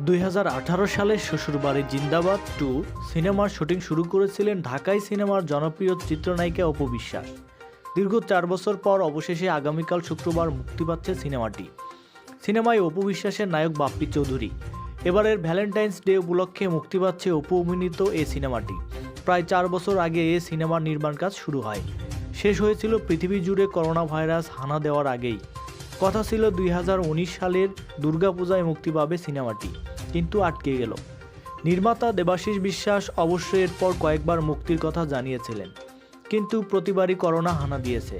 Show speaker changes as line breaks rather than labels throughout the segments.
দুই সালে শ্বশুরবাড়ি জিন্দাবাদ টু সিনেমার শুটিং শুরু করেছিলেন ঢাকাই সিনেমার জনপ্রিয় চিত্রনায়িকা অপু বিশ্বাস। দীর্ঘ চার বছর পর অবশেষে আগামীকাল শুক্রবার মুক্তি পাচ্ছে সিনেমাটি। সিনেমায় অপু বিশ্বাসের নায়ক বাপ্পি চৌধুরী। এবারের ভ্যালেন্টাইন্স ডে উপলক্ষে মুক্তি পাচ্ছে অপু অভিনীত এই সিনেমাটি। প্রায় চার বছর আগে এ সিনেমার নির্মাণ কাজ শুরু হয়। শেষ হয়েছিল পৃথিবী জুড়ে করোনা ভাইরাস হানা দেওয়ার আগেই। কথা ছিল দুই হাজার উনিশ সালের দুর্গাপূজায় মুক্তি পাবে সিনেমাটি, কিন্তু আটকে গেল। নির্মাতা দেবাশিস বিশ্বাস অবশ্য এরপর কয়েকবার মুক্তির কথা জানিয়েছিলেন, কিন্তু প্রতিবারই করোনা হানা দিয়েছে।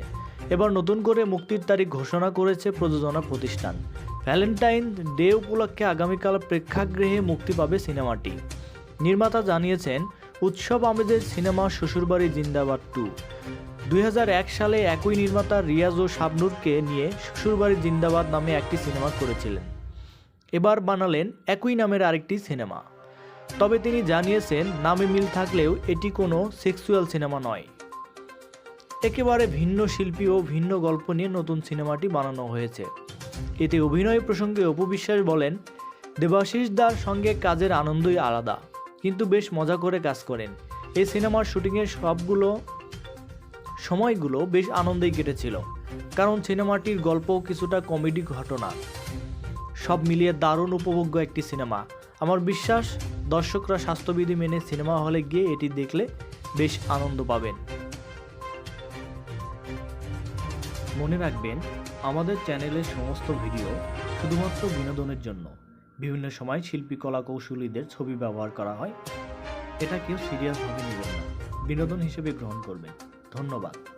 এবার নতুন করে মুক্তির তারিখ ঘোষণা করেছে প্রযোজনা প্রতিষ্ঠান। ভ্যালেন্টাইন ডে উপলক্ষে আগামীকাল প্রেক্ষাগৃহে মুক্তি পাবে সিনেমাটি। নির্মাতা জানিয়েছেন, উৎসব আমেজের সিনেমা শ্বশুরবাড়ি জিন্দাবাদ টু। দুই হাজার এক সালে একই নির্মাতা রিয়াজ ও শাবনুরকে নিয়ে শ্বশুরবাড়ি জিন্দাবাদ নামে একটি সিনেমা করেছিলেন। এবার বানালেন একই নামের আরেকটি সিনেমা। তবে তিনি জানিয়েছেন, নামে মিল থাকলেও এটি কোনো সেক্সুয়াল সিনেমা নয়। একেবারে ভিন্ন শিল্পী ও ভিন্ন গল্প নিয়ে নতুন সিনেমাটি বানানো হয়েছে। এতে অভিনয় প্রসঙ্গে অপু বিশ্বাস বলেন, দেবাশিস দার সঙ্গে কাজের আনন্দই আলাদা, কিন্তু বেশ মজা করে কাজ করেন। এই সিনেমার শুটিংয়ের সবগুলো সময়গুলো বেশ আনন্দেই কেটেছিল, কারণ সিনেমাটির গল্প কিছুটা কমেডি ঘটনা। সব মিলিয়ে দারুণ উপভোগ্য একটি সিনেমা। আমার বিশ্বাস, দর্শকরা স্বাস্থ্যবিধি মেনে সিনেমা হলে গিয়ে এটি দেখলে বেশ আনন্দ পাবেন। মনে রাখবেন, আমাদের চ্যানেলের সমস্ত ভিডিও শুধুমাত্র বিনোদনের জন্য। বিভিন্ন সময় শিল্পী কলা কৌশলীদের ছবি ব্যবহার করা হয়। এটা কেউ সিরিয়াসভাবে নেবেন না। বিনোদন হিসেবে গ্রহণ করবেন। ধন্যবাদ।